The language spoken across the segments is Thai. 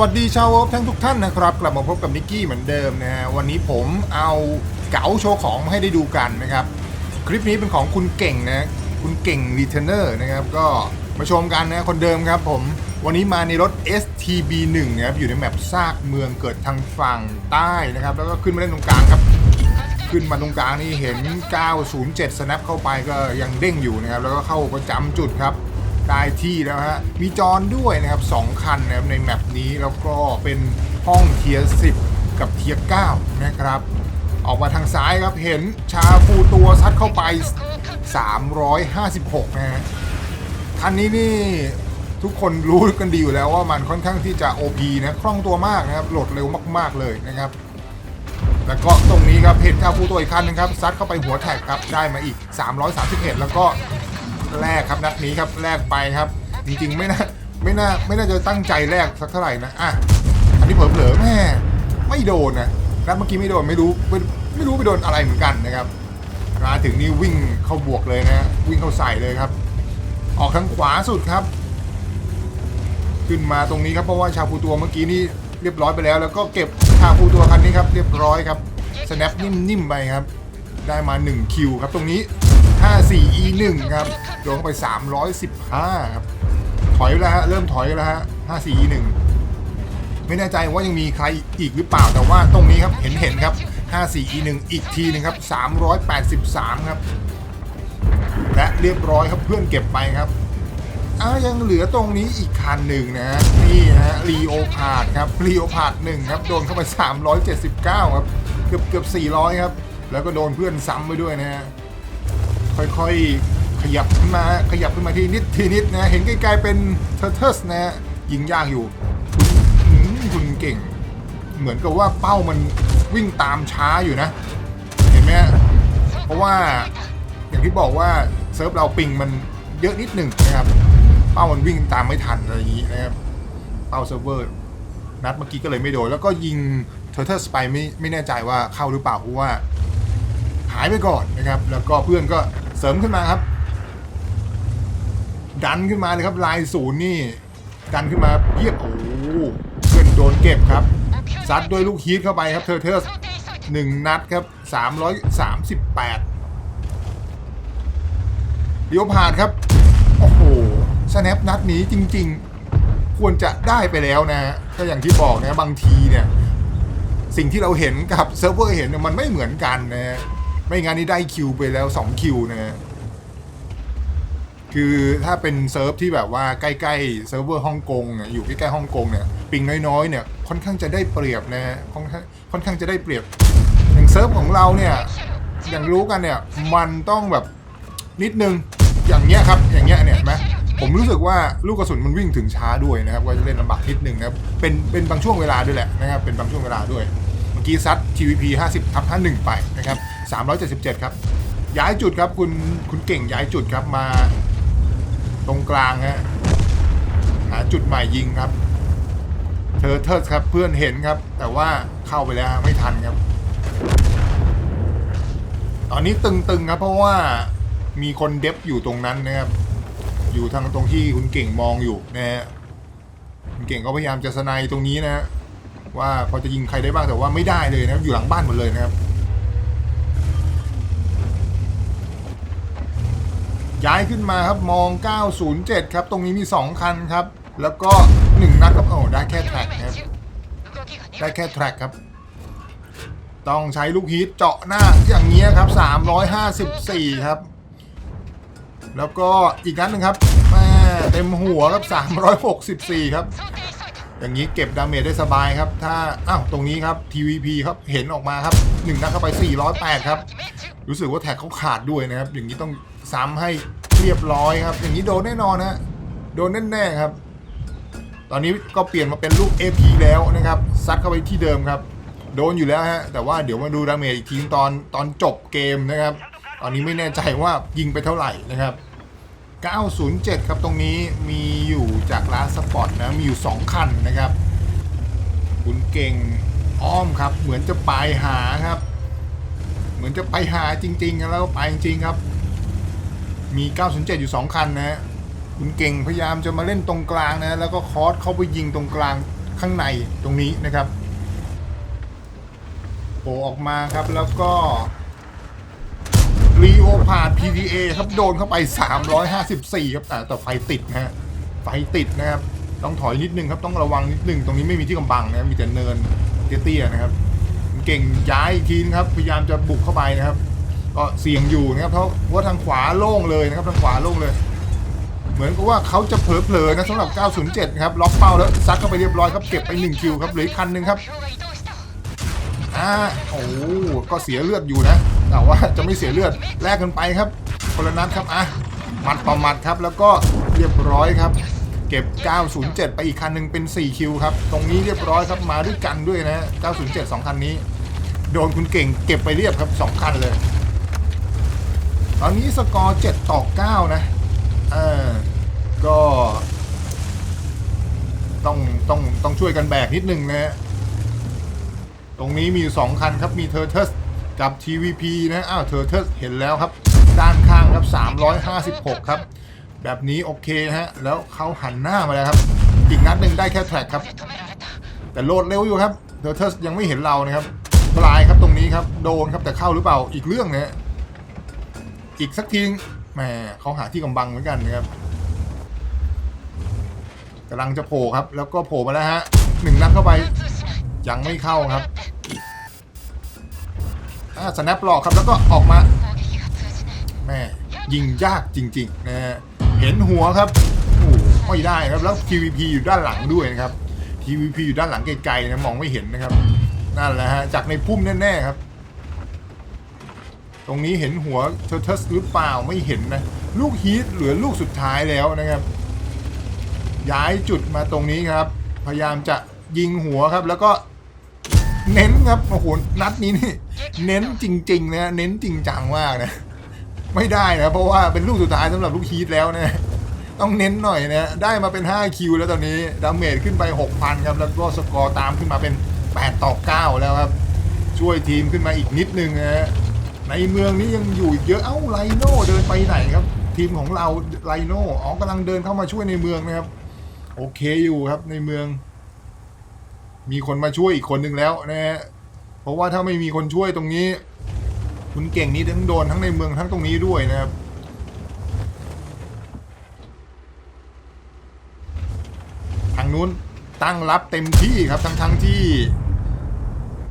วัสดีชาวโอฟทั้งทุกท่านนะครับกลับมาพบกับนิกกี้เหมือนเดิมนะฮะวันนี้ผมเอาเก๋าโชว์ของมาให้ได้ดูกันนะครับ คลิปนี้เป็นของคุณเก่งนะคุณเก่งรีเทนเนอร์นะครับก็มาชมกันนะคนเดิมครับผมวันนี้มาในรถ STB1 นะครับอยู่ในแมปซากเมืองเกิดทางฝั่งใต้นะครับ แล้วก็ขึ้นมาเล่นตรงกลางครับขึ้นมาตรงกลางนี่เห็น 907 snap เข้าไปก็ยังเด้งอยู่นะครับ แล้วก็เข้าประจำจุดครับ ได้ที่แล้วฮะ มีจอนด้วยนะครับ2คันนะครับในแมปนี้แล้วก็เป็นห้องเทียร์10 กับเทียร์9นะครับ ออกมาทางซ้ายครับเห็นชาฟูตัวซัดเข้าไป 356 นะฮะคันนี้นี่ทุกคนรู้กันดีอยู่แล้วว่ามันค่อนข้างที่จะ OP นะคล่องตัวมากนะครับโหลดเร็วมากๆเลยนะครับ แล้วก็ตรงนี้ครับเห็นชาฟูตัวอีกคันหนึงครับซัดเข้าไปหัวแท็กครับได้มาอีก 331 แล้วก็ แลกครับนัดนี้ครับแลกไปครับ จริงๆไม่น่าไม่น่าไม่น่าจะตั้งใจแลกสักเท่าไหร่นะอะอันนี้เผลอๆแม่ไม่โดนนะนัดเมื่อกี้ไม่โดนไม่รู้ไม่ไม่รู้ไปโดนอะไรเหมือนกันนะครับมาถึงนี่วิ่งเข้าบวกเลยนะวิ่งเข้าใส่เลยครับ ออกทางขวาสุดครับ ขึ้นมาตรงนี้ครับเพราะว่าชาฟูตัวเมื่อกี้นี่เรียบร้อยไปแล้ว แล้วก็เก็บชาฟูตัวคันนี้ครับเรียบร้อยครับ snap นิ่มๆไปครับ ได้มา1คิวครับตรงนี้ 54 e 1 ครับโดนเข้าไป 315 ครับ ถอยแล้วฮะ เริ่มถอยแล้วฮะ 54 e 1 ไม่แน่ใจว่ายังมีใครอีกหรือเปล่าแต่ว่าตรงนี้ครับเห็นเห็นครับ 54 e 1 อีกทีนึงครับ 383 ครับ และเรียบร้อยครับเพื่อนเก็บไปครับอ้ายังเหลือตรงนี้อีกคันหนึ่งนะฮะนี่ฮะรีโอพาดครับรีโอพาดหนึ่งครับโดนเข้าไป 379 ครับ เกือบเกือบ400 ครับ แล้วก็โดนเพื่อนซ้ำไปด้วยนะฮะ ค่อยๆ ขยับขึ้นมาขยับขึ้นมาทีนิดทีนิดนะเห็นไกลๆเป็นเทอร์เทสนะฮะยิงยากอยู่คุณเก่ง เหมือนกับว่าเป้ามันวิ่งตามช้าอยู่นะ เห็นไหมเพราะว่าอย่างที่บอกว่าเซิร์ฟเราปิงมันเยอะนิดหนึ่งนะครับ เป้ามันวิ่งตามไม่ทันอะไรอย่างนี้นะครับเป้าเซิร์ฟเวอร์นัดเมื่อกี้ก็เลยไม่โดนแล้วก็ยิงเทอร์เทอร์สไปไม่ไม่แน่ใจว่าเข้าหรือเปล่าเพราะว่าหายไปก่อนนะครับ แล้วก็เพื่อนก็ เสริมขึ้นมาครับ ดันขึ้นมาเลยครับลายศูนย์นี่ ดันขึ้นมาเยียบโอ้โหเพื่อนโดนเก็บครับซัดด้วยลูกฮีทเข้าไปครับเทอร์เทอร์หนึ่งนัดครับสามร้อยสามสิบแปดเดียวผ่านครับ โอ้โหสแนปนัดนี้จริง ๆ ควรจะได้ไปแล้วนะก็อย่างที่บอกนะบางทีเนี่ย สิ่งที่เราเห็นกับเซิร์ฟเวอร์เห็นมันไม่เหมือนกันนะฮะ ไม่งั้นนี่ได้คิวไปแล้ว2คิวนะฮะคือถ้าเป็นเซิร์ฟที่แบบว่าใกล้ๆเซิร์ฟเวอร์ฮ่องกงเนี่ยอยู่ใกล้ๆฮ่องกงเนี่ยปิงน้อยๆเนี่ยค่อนข้างจะได้เปรียบนะฮะค่อนข้างค่อนข้างจะได้เปรียบอย่างเซิร์ฟของเราเนี่ยอย่างรู้กันเนี่ยมันต้องแบบนิดนึงอย่างเงี้ยครับอย่างเงี้ยเนี่ยนไหมผมรู้สึกว่าลูกกระสุนมันวิ่งถึงช้าด้วยนะครับก็จะเล่นลำบากนิดนึงนะครับเป็นเป็นบางช่วงเวลาด้วยแหละนะครับเป็นบางช่วงเวลาด้วย เมื่อกี้ซัด TVP 50ทับ51ไปนะครับ 377 ครับ ย้ายจุดครับคุณคุณเก่งย้ายจุดครับมา ตรงกลางฮะหาจุดใหม่ยิงครับเธอเทิร์สครับเพื่อนเห็นครับ แต่ว่าเข้าไปแล้วไม่ทันครับ ตอนนี้ตึงๆครับ เพราะว่ามีคนเดฟอยู่ตรงนั้นนะครับ อยู่ทางตรงที่คุณเก่งมองอยู่นะฮะคุณเก่งก็พยายามจะสไนตรงนี้นะฮะว่าพอจะยิงใครได้บ้างแต่ว่าไม่ได้เลยนะครับ อยู่หลังบ้านหมดเลยนะครับ ย้ายขึ้นมาครับมอง 907 ครับ ตรงนี้มี 2 คันครับ แล้วก็ 1 นัดครับโอ้ได้แค่แทร็กครับ ได้แค่แทร็กครับ ต้องใช้ลูกฮีทเจาะหน้าอย่างเงี้ยครับ 354 ครับ แล้วก็อีกนัดหนึ่งครับแม่เต็มหัวครับ 364 ครับ อย่างนี้เก็บดาเมจได้สบายครับ ถ้า อ้าว ตรงนี้ครับ TVP ครับ เห็นออกมาครับหนึ่งนัดเข้าไป 408 ครับ รู้สึกว่าแท็กเขาขาดด้วยนะครับ อย่างนี้ต้องซ้ำให้เรียบร้อยครับ อย่างนี้โดนแน่นอนนะโดนแน่ๆครับ ตอนนี้ก็เปลี่ยนมาเป็นลูก AP แล้วนะครับ ซัดเข้าไปที่เดิมครับ โดนอยู่แล้วฮะ แต่ว่าเดี๋ยวมาดูดาเมจอีกทีตอนตอนจบเกมนะครับ ตอนนี้ไม่แน่ใจว่ายิงไปเท่าไหร่นะครับ 907 ครับตรงนี้มีอยู่จากร้านสปอร์ตนะมีอยู่ 2 คันนะครับคุณเก่งอ้อมครับ เหมือนจะไปหาครับ เหมือนจะไปหาจริงๆแล้วไปจริงๆครับ มี 907 อยู่ 2 คันนะฮะคุณเก่งพยายามจะมาเล่นตรงกลางนะแล้วก็คอร์สเข้าไปยิงตรงกลางข้างในตรงนี้นะครับโผล่ออกมาครับแล้วก็ รีโอพาด PTA ครับโดนเข้าไป 354 ครับแต่แต่ไฟติดนะฮะไฟติดนะครับ ต้องถอยนิดนึงครับต้องระวังนิดนึง ตรงนี้ไม่มีที่กำบังนะมีแต่เนินเตี้ยๆนะครับ เก่งย้ายอีกทีนะครับ พยายามจะบุกเข้าไปนะครับ ก็เสี่ยงอยู่นะครับเพราะว่าทางขวาโล่งเลยนะครับทางขวาโล่งเลย เหมือนกับว่าเขาจะเผลอๆนะสำหรับ 907 ครับล็อกเป้าแล้วซัดเข้าไปเรียบร้อยครับเก็บไป 1 คิวครับเหลืออีกคันหนึ่งครับ อ่าโอ้ก็เสียเลือดอยู่นะ แต่ว่าจะไม่เสียเลือดแลกกันไปครับคนละนัดครับอะหมัดต่อหมัดครับ แล้วก็เรียบร้อยครับ เก็บ 907 ไปอีกคันหนึ่งเป็น 4 คิวครับ ตรงนี้เรียบร้อยครับมาด้วยกันด้วยนะ 907 2 คันนี้ โดนคุณเก่งเก็บไปเรียบครับ 2 คันเลย ตอนนี้สกอร์ 7 ต่อ 9 นะเออก็ต้องต้องต้องช่วยกันแบกนิดนึงนะฮะ ตรงนี้มีอยู่สองคันครับมีเทอร์เทสกับ TVP นะอ้าวเทอร์เทสเห็นแล้วครับด้านข้างครับ 356 ครับ แบบนี้โอเคนะฮะแล้วเขาหันหน้ามาแล้วครับ อีกนัดหนึ่งได้แค่แทร็กครับ แต่โหลดเร็วอยู่ครับเทอร์เทสยังไม่เห็นเรานะครับปลายครับตรงนี้ครับโดนครับแต่เข้าหรือเปล่าอีกเรื่องนะอีกสักทีแหมเขาหาที่กำบังเหมือนกันนะครับกำลังจะโผล่ครับ แล้วก็โผล่มาแล้วฮะหนึ่งนัดเข้าไปยังไม่เข้าครับ อ่าสแนปหลอกครับแล้วก็ออกมาแม่ยิงยากจริงๆนะฮะเห็นหัวครับโอ้ไม่ได้ครับแล้ว TVP อยู่ด้านหลังด้วยนะครับ TVP อยู่ด้านหลังไกลๆนะมองไม่เห็นนะครับนั่นแหละฮะจากในพุ่มแน่ๆครับ ตรงนี้เห็นหัวเทอร์เทสหรือเปล่าไม่เห็นนะลูกฮีทเหลือลูกสุดท้ายแล้วนะครับ ย้ายจุดมาตรงนี้ครับ พยายามจะยิงหัวครับแล้วก็ เน้นครับโอ้โหนัดนี้นี่เน้นจริง ๆ นะเน้นจริงจังมากนะ ไม่ได้นะเพราะว่าเป็นลูกสุดท้ายสำหรับลูกฮีทแล้วนะต้องเน้นหน่อยนะได้มาเป็น 5 คิวแล้วตอนนี้ดาเมจขึ้นไป 6,000 ครับ แล้วก็สกอร์ตามขึ้นมาเป็น 8 ต่อ 9 แล้วครับ ช่วยทีมขึ้นมาอีกนิดนึงนะฮะในเมืองนี้ยังอยู่อีกเยอะเอ้าไลโน่เดินไปไหนครับ ทีมของเราไลโน่อ๋อกำลังเดินเข้ามาช่วยในเมืองนะครับ โอเคอยู่ครับในเมือง มีคนมาช่วยอีกคนหนึ่งแล้วนะฮะเพราะว่าถ้าไม่มีคนช่วยตรงนี้ คุณเก่งนี้ทั้งโดนทั้งในเมืองทั้งตรงนี้ด้วยนะครับทางนู้นตั้งรับเต็มที่ครับทั้งทั้งที่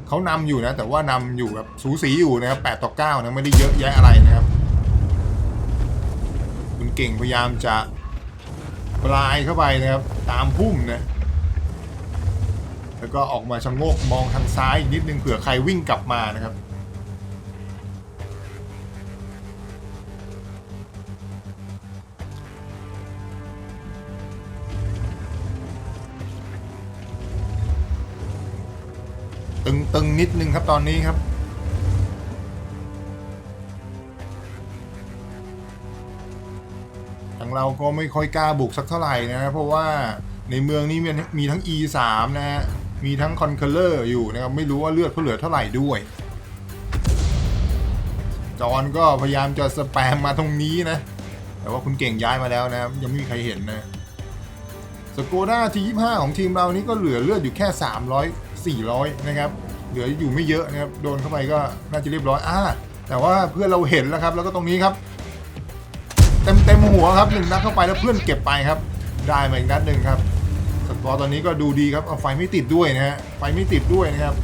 เขานำอยู่นะ แต่ว่านำอยู่แบบสูสีอยู่นะครับ8ต่อ9นะไม่ได้เยอะแยะอะไรนะครับ คุณเก่งพยายามจะปลายเข้าไปนะครับ ตามพุ่มนะ แล้วก็ออกมาชะโงกมองทางซ้ายอีกนิดนึงเผื่อใครวิ่งกลับมานะครับ ตึงตึงนิดนึงครับตอนนี้ครับทางเราก็ไม่ค่อยกล้าบุกสักเท่าไหร่นะเพราะว่าในเมืองนี้มีมีทั้ง E3 นะฮะ มีทั้ง Conqueror อยู่นะครับ ไม่รู้ว่าเลือดเขาเหลือเท่าไหร่ด้วย จอนก็พยายามจะสแปมมาตรงนี้นะ แต่ว่าคุณเก่งย้ายมาแล้วนะครับ ยังไม่มีใครเห็นนะสโกด้าที25ของทีมเรานี้ก็เหลือเลือดอยู่แค่ 300 400 นะครับ เหลืออยู่ไม่เยอะนะครับ โดนเข้าไปก็น่าจะเรียบร้อยอ่าแต่ว่าเพื่อนเราเห็นแล้วครับ แล้วก็ตรงนี้ครับ เต็มเต็มหัวครับหนึ่งนัดเข้าไปแล้วเพื่อนเก็บไปครับ ได้มาอีกนัดหนึ่งครับ สกอร์ตอนนี้ก็ดูดีครับเอาไฟไม่ติดด้วยนะฮะไฟไม่ติดด้วยนะครับ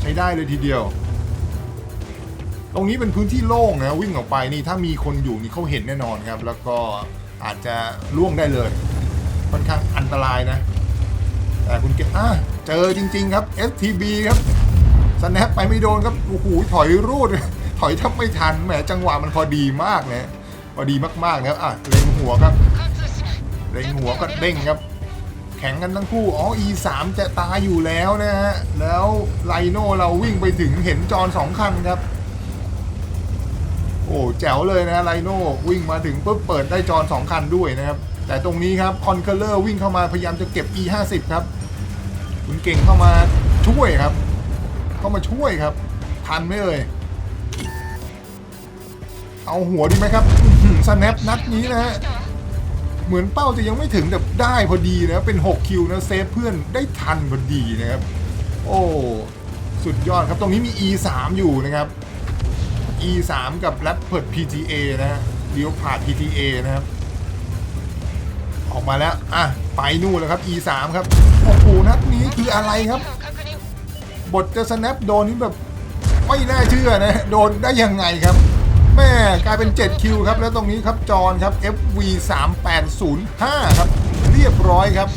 ใช้ได้เลยทีเดียว ตรงนี้เป็นพื้นที่โล่งนะวิ่งออกไปนี่ถ้ามีคนอยู่นี่เขาเห็นแน่นอนครับ แล้วก็อาจจะล่วงได้เลย ค่อนข้างอันตรายนะ แต่คุณเก็บอะเจอจริง ๆ ครับ STB ครับสแนปไปไม่โดนครับโอ้โหถอยรูด ถอยทับไม่ทันแหมจังหวะมันพอดีมากนะพอดีมากๆนะครับอะเล็งหัวครับเล็งหัวก็เด้งครับ ข่งกันทั้งคู่ อ๋อ E3 จะตายอยู่แล้วนะฮะ แล้วไลโน่เราวิ่งไปถึงเห็นจอนสองคันครับ โอ้แจ๋วเลยนะไลโน่วิ่งมาถึงปุ๊บเปิดได้จอนสองคันด้วยนะครับ แต่ตรงนี้ครับคอนเคอร์เลอร์วิ่งเข้ามาพยายามจะเก็บ E50 ครับคุณเก่งเข้ามาช่วยครับ เข้ามาช่วยครับ ทันไหมเอ่ยเอาหัวดีไหมครับสแนปนัดนี้นะฮะ เหมือนเป้าจะยังไม่ถึงแต่ได้พอดีนะเป็น 6 คิวนะเซฟเพื่อนได้ทันพอดีนะครับ โอ้สุดยอดครับตรงนี้มี E3 อยู่นะครับ E3 กับแรปเพิร์ด PTA นะฮะเลี้ยวผ่าน PTA นะครับ ออกมาแล้ว อะ ไปนู่นแล้วครับ E3 ครับ โอ้โหนัดนี้คืออะไรครับ บทจะ snap โดนนี่แบบ ไม่น่าเชื่อนะ โดนได้ยังไงครับ แม่กลายเป็น 7 คิวครับ แล้วตรงนี้ครับจอนครับ FV 3 8 0 5ครับ เรียบร้อยครับ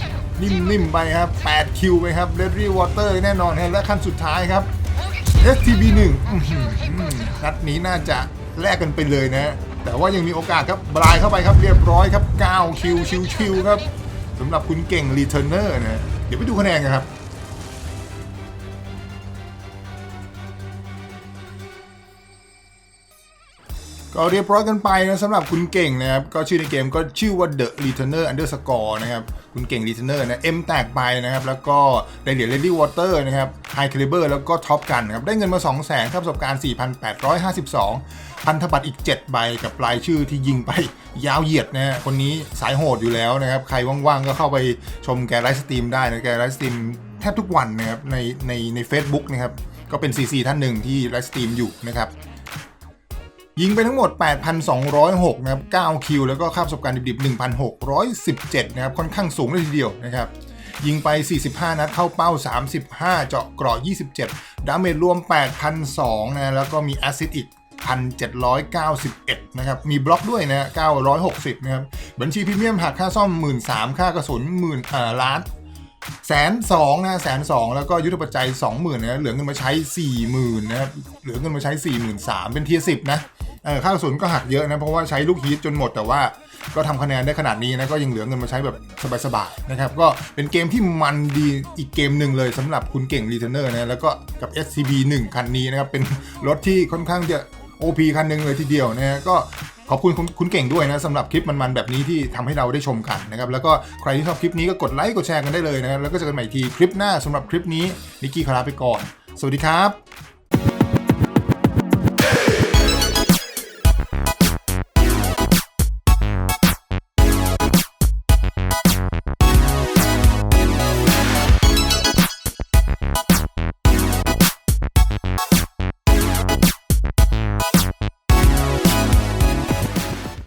นิ่มๆไปครับ 8 คิวไปครับ Red Water แน่นอนฮะและขั้นสุดท้ายครับ STB 1นัดนี้น่าจะแลกกันไปเลยนะ แต่ว่ายังมีโอกาสครับบลายเข้าไปครับเรียบร้อยครับ 9 คิวชิวๆครับสำหรับคุณเก่ง Returner นะ เดี๋ยวไปดูคะแนนกันครับ ก็เรียบร้อยกันไปนะสำหรับคุณเก่งนะครับ ก็ชื่อในเกมก็ชื่อว่า The Returner Underscore นะครับ คุณเก่ง Returner นะ M แตกไปนะครับ แล้วก็ได้เหรียญ Lady Water นะครับ High Caliber แล้วก็ท็อปกันนะครับ ได้เงินมา 2 0 0 0 0 0ครับประสบการณ์ 4,852 พันธบัตรอีก 7 ใบกับรายชื่อที่ยิงไปยาวเหยียดนะฮะคนนี้สายโหดอยู่แล้วนะครับ ใครว่างๆ ก็เข้าไปชมแกไลฟ์สตรีมได้นะแกไลฟ์สตรีมแทบทุกวันนะครับในในใน Facebook นะครับ ก็เป็น CC ท่านหนึ่งที่ไลฟ์สตรีมอยู่นะครับ ยิงไปทั้งหมด 8,206 นะครับ 9 คิว แล้วก็ค่าประสบการณ์ดิบๆ 1,617 นะครับ ค่อนข้างสูงเลยทีเดียวนะครับยิงไป 45 นัดเข้าเป้า 35 เจาะกราะ27 ดาเมจรวม 8,002 นะ แล้วก็มีแอสซิดอีก 1,791 นะครับ มีบล็อกด้วยนะ 960 นะครับ บัญชีพรีเมียมหักค่าซ่อม 13,000 ค่ากระสุนหมื่นอ่าล้านแสนสองนะแสนสองแล้วก็ยุทธปัจจัยสองหมื่นนะเหลือเงินมาใช้สี่หมื่นนะครับ เหลือเงินมาใช้สี่หมื่นสามเป็นเทียสิบนะ เออค่ากระสุนก็หักเยอะนะเพราะว่าใช้ลูกฮีทจนหมดแต่ว่าก็ทำคะแนนได้ขนาดนี้นะก็ยังเหลือเงินมาใช้แบบสบายๆนะครับก็เป็นเกมที่มันดีอีกเกมหนึ่งเลยสำหรับคุณเก่งรีเทนเนอร์นะแล้วก็กับ SCB 1คันนี้นะครับเป็นรถที่ค่อนข้างจะ OP คันหนึ่งเลยทีเดียวนะก็ขอบคุณคุณเก่งด้วยนะสำหรับคลิปมันๆแบบนี้ที่ทำให้เราได้ชมกันนะครับแล้วก็ใครที่ชอบคลิปนี้ก็กดไลค์กดแชร์กันได้เลยนะครับแล้วก็เจอกันใหม่ทีคลิปหน้าสำหรับคลิปนี้นิกกี้ขอลาไปก่อน สวัสดีครับ